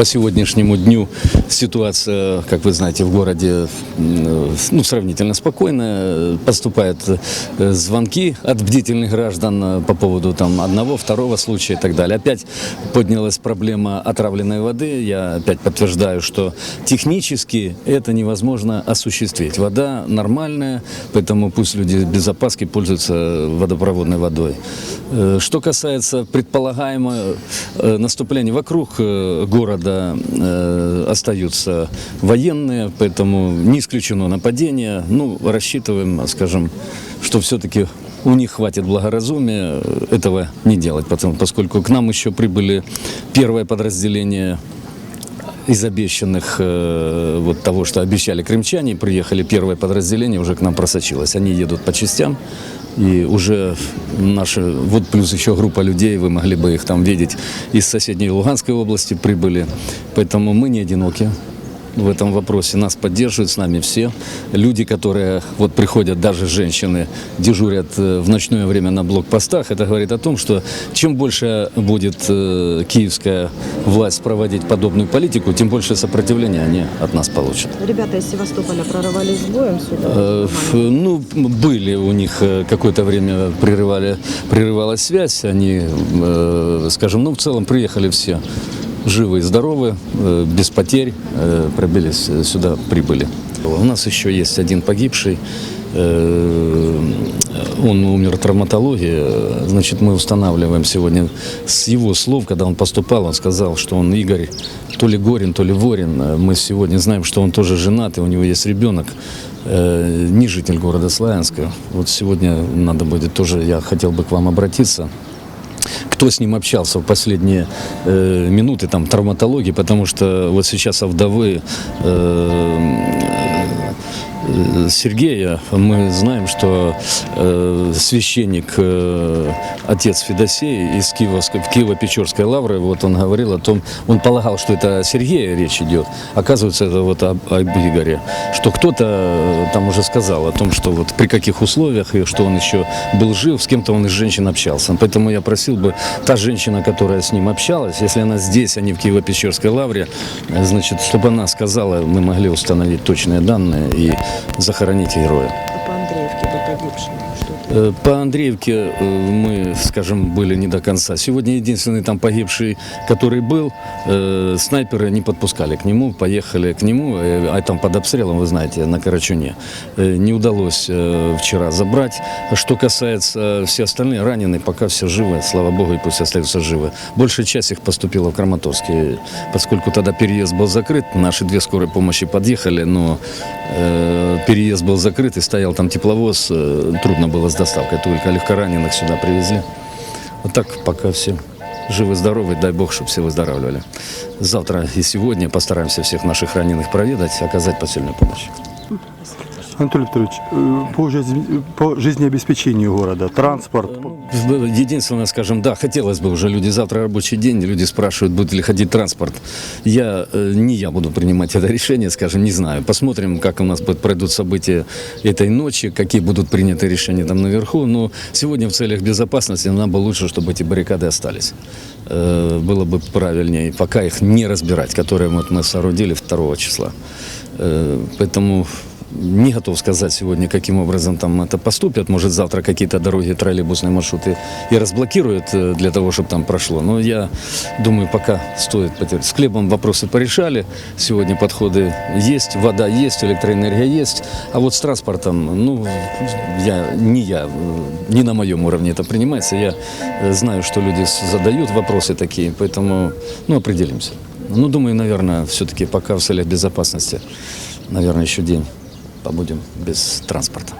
по сегодняшнему дню ситуация, как вы знаете, в городе ну, сравнительно спокойная. Поступают э, звонки от бдительных граждан э, по поводу там, одного, второго случая и так далее. Опять поднялась проблема отравленной воды. Я опять подтверждаю, что технически это невозможно осуществить. Вода нормальная, поэтому пусть люди без опаски пользуются водопроводной водой. Э, Что касается предполагаемого э, наступления, вокруг э, города остаются военные, поэтому не исключено нападение. Ну, рассчитываем, скажем, что все-таки у них хватит благоразумия этого не делать, потому, поскольку к нам еще прибыли первое подразделение из обещанных э, вот того, что обещали крымчане, приехали первое подразделение, уже к нам просочилось. Они едут по частям, и уже наши, вот плюс еще группа людей, вы могли бы их там видеть, из соседней Луганской области прибыли. Поэтому мы не одиноки в этом вопросе. Нас поддерживают с нами все. Люди, которые вот приходят, даже женщины, дежурят э, в ночное время на блокпостах, это говорит о том, что чем больше будет э, киевская власть проводить подобную политику, тем больше сопротивления они от нас получат. Ребята из Севастополя прорывались с боем сюда. Э, Ну, были у них э, какое-то время прерывали, прерывалась связь. Они, э, скажем, ну, в целом приехали все живы и здоровы, э, без потерь, э, пробились э, сюда, прибыли. У нас еще есть один погибший. Он умер от травматологии. Значит, мы устанавливаем сегодня с его слов, когда он поступал, он сказал, что он Игорь то ли Горин, то ли Ворин. Мы сегодня знаем, что он тоже женат, и у него есть ребенок не житель города Славянска. Вот сегодня надо будет тоже, я хотел бы к вам обратиться. Кто с ним общался в последние э, минуты там травматологии, потому что вот сейчас о вдовы э, э, Сергея мы знаем, что э, священник, э, отец Федосей из Киевовской, Киево-Печорской лавры, вот он говорил о том, он полагал, что это о Сергея речь идет, оказывается, это вот об, об Игоре, что кто-то э, там уже сказал о том, что вот при каких условиях, и что он еще был жив, с кем-то он из женщин общался. Поэтому я просил бы, та женщина, которая с ним общалась, если она здесь, а не в Киево-Печорской лавре, э, значит, чтобы она сказала, мы могли установить точные данные и захоронить героя. А по Андреевке, по погибшим, что-то. Э, По Андреевке э, мы, скажем, были не до конца. Сегодня единственный там погибший, который был, э, снайперы не подпускали к нему, поехали к нему, э, а там под обстрелом, вы знаете, на Карачуне. Э, Не удалось э, вчера забрать. Что касается все остальные раненые, пока все живы, слава богу, и пусть остаются живы. Большая часть их поступила в Краматорске, поскольку тогда переезд был закрыт, наши две скорой помощи подъехали, но э, переезд был закрыт и стоял там тепловоз, э, трудно было с доставкой, только легкораненых сюда привезли. Вот так пока все живы-здоровы, дай бог, чтобы все выздоравливали. Завтра и сегодня постараемся всех наших раненых проведать, оказать посильную помощь. Анатолий Петрович, э, по, жизнь- по жизнеобеспечению города, транспорт, Единственное, скажем, да, хотелось бы уже, люди завтра рабочий день, люди спрашивают, будет ли ходить транспорт. Я, э, не я буду принимать это решение, скажем, не знаю. Посмотрим, как у нас будут, пройдут события этой ночи, какие будут приняты решения там наверху. Но сегодня в целях безопасности нам бы лучше, чтобы эти баррикады остались. Э, Было бы правильнее, пока их не разбирать, которые вот мы соорудили 2 числа. Э, Поэтому не готов сказать сегодня, каким образом там это поступят. Может, завтра какие-то дороги, троллейбусные маршруты и разблокируют э, для того, чтобы там прошло. Но я думаю, пока стоит потерпеть. С хлебом вопросы порешали. Сегодня подходы есть, вода есть, электроэнергия есть. А вот с транспортом, ну, я, не я, э, не на моем уровне это принимается. Я э, знаю, что люди задают вопросы такие, поэтому, ну, определимся. Ну, думаю, наверное, все-таки пока в целях безопасности, наверное, еще день побудем без транспорта.